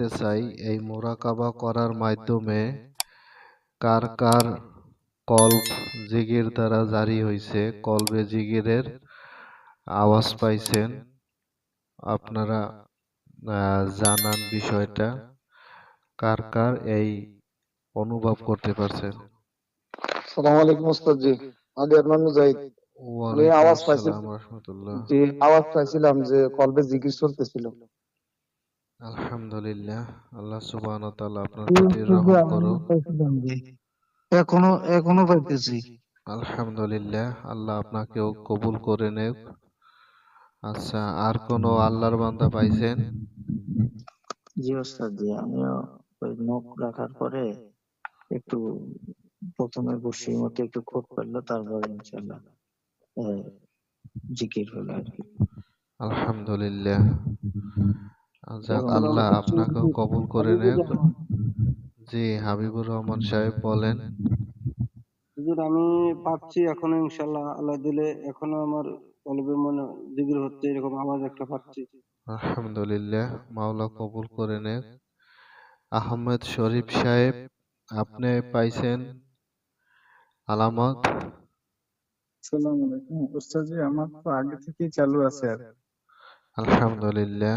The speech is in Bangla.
জানতে চাই এই মোরাকাবা করার মাধ্যমে কার কার কল্ব জিকির দ্বারা জারি হইছে কলবে জিকিরের আওয়াজ পাইছেন? আপনারা জানান বিষয়টা। কার কার এই অনুভব করতে পারছেন? সালাম আলাইকুম ওস্তাদ জি আমি আদনান মুজাহিদ। ওয়ালাইকুম আওয়াজ পাইছি। আসসালাম জি আওয়াজ পাইছিলাম যে কলবে জিকির চলতেছিল। আলহামদুলিল্লাহ আল্লাহ সুবহান তাআলা আপনার প্রতি রহম করুন এখনও এখনও পাইতেছি। আলহামদুলিল্লাহ আল্লাহ আপনাকেও কবুল করে নেক। আচ্ছা আর কোন আল্লাহর বান্দা পাইছেন? জি ওস্তাদ জি আমিও ওই নখ রাখার পরে একটু প্রথমে বসির মতো একটু খোপ করল তারপরে ইনশাল্লাহ জিকির হলো আর কি। আলহামদুলিল্লাহ। যাক আল্লাহ আপনাকেও কবুল করে নেক। জি হাবিবুর রহমান সাহেব বলেন। হুজুর আমি পাচ্ছি এখনও ইনশাল্লাহ আল্লাহ দিলে এখনও আমার কলবে মনে জিকির হচ্ছে এরকম আওয়াজ একটা পাচ্ছি। আলহামদুলিল্লাহ মাওলা কবুল করে নেক। আহমেদ শরীফ সাহেব আপনি পাইছেন আলামত? আসসালামু আলাইকুম। ওস্তাদ আমার তো আগে থেকেই চালু আছে আর। আলহামদুলিল্লাহ।